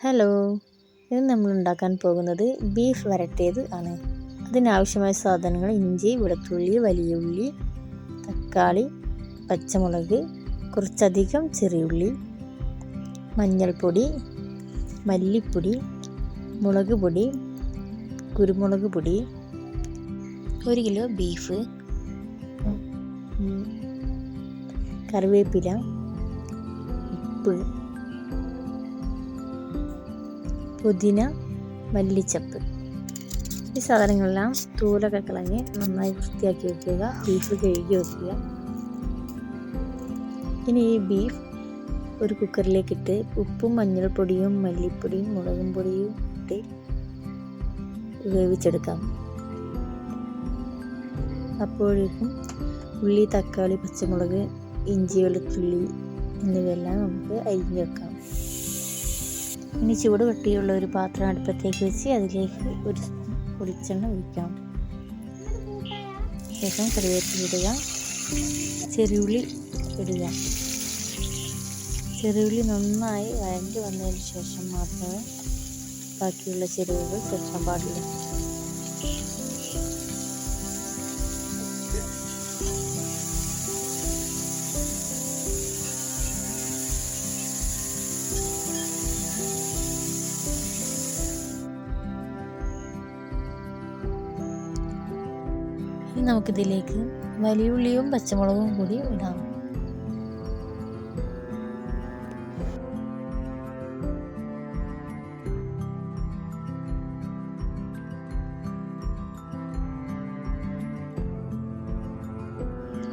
Hello ഇന്ന് നമ്മൾ ഉണ്ടാക്കാൻ പോകുന്നത് ബീഫ് വരട്ടിയത് ആണ്. അതിനാവശ്യമായ സാധനങ്ങൾ ഇഞ്ചി വെളുത്തുള്ളി വലിയ ഉള്ളി തക്കാളി പച്ചമുളക് കുറച്ചധികം ചെറിയുള്ളി മഞ്ഞൾപ്പൊടി മല്ലിപ്പൊടി മുളക് പൊടി കുരുമുളക് പൊടി ഒരു കിലോ ബീഫ് കറിവേപ്പില ഉപ്പ് പുതിന മല്ലിച്ചപ്പ്. ഈ സാധനങ്ങളെല്ലാം തൂലൊക്കെ കളഞ്ഞ് നന്നായി വൃത്തിയാക്കി വെക്കുക ബീഫ് കഴുകി വെക്കുക. ഇനി ഈ ബീഫ് ഒരു കുക്കറിലേക്ക് ഇട്ട് ഉപ്പും മഞ്ഞൾപ്പൊടിയും മല്ലിപ്പൊടിയും മുളകും പൊടിയും ഇട്ട് വേവിച്ചെടുക്കാം. അപ്പോഴേക്കും ഉള്ളി തക്കാളി പച്ചമുളക് ഇഞ്ചി വെളുത്തുള്ളി എന്നിവയെല്ലാം നമുക്ക് അരിഞ്ഞു വെക്കാം. ഇനി ചൂട് കട്ടിയുള്ള ഒരു പാത്രം അടുപ്പത്തേക്ക് വെച്ച് അതിലേക്ക് ഒരു ഒളിച്ചെണ്ണ ഒഴിക്കാം. ശേഷം കറിവേപ്പില ഇടുക. ചെറിയുള്ളി ഇടുക. ചെറിയുള്ളി നന്നായി വഴണ്ടി വന്നതിന് ശേഷം മാത്രമേ ബാക്കിയുള്ള ചെരുവുകൾ ചേർക്കാൻ പാടുള്ളൂ ഇനി നമുക്കിതിലേക്ക് വലിയുള്ളിയും പച്ചമുളകും കൂടി ഇടാം.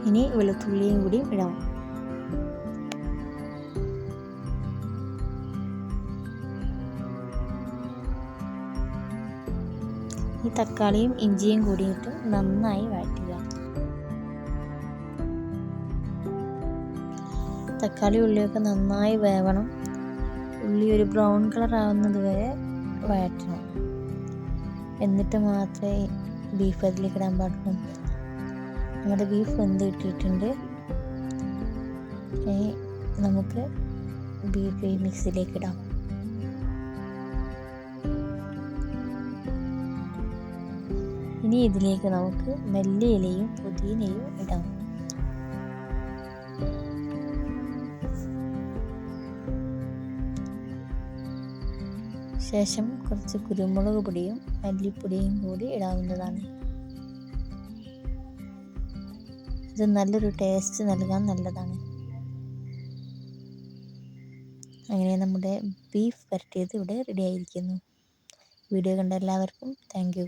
ഇനി വെളുത്തുള്ളിയും കൂടി ഇടാം. ഈ തക്കാളിയും ഇഞ്ചിയും കൂടിയിട്ട് നന്നായി വഴറ്റുക. തക്കാളി ഉള്ളിയൊക്കെ നന്നായി വേവണം. ഉള്ളി ഒരു ബ്രൗൺ കളർ ആവുന്നത് വരെ വഴറ്റണം. എന്നിട്ട് മാത്രമേ ബീഫ് അതിലേക്ക് ഇടാൻ പാടുള്ളൂ. നമ്മുടെ ബീഫ് വെന്ത് കിട്ടിയിട്ടുണ്ട്. നമുക്ക് ബീഫ് മിക്സിയിലേക്ക് ഇടാം. ഇനി ഇതിലേക്ക് നമുക്ക് മല്ലിയിലയും പുതിനയും ഇടാം. ശേഷം കുറച്ച് കുരുമുളക് പൊടിയും മല്ലിപ്പൊടിയും കൂടി ഇടാവുന്നതാണ്. ഇത് നല്ലൊരു ടേസ്റ്റ് നൽകാൻ നല്ലതാണ്. അങ്ങനെ നമ്മുടെ ബീഫ് വരട്ടിയത് ഇവിടെ റെഡി ആയിരിക്കുന്നു. വീഡിയോ കണ്ട എല്ലാവർക്കും താങ്ക്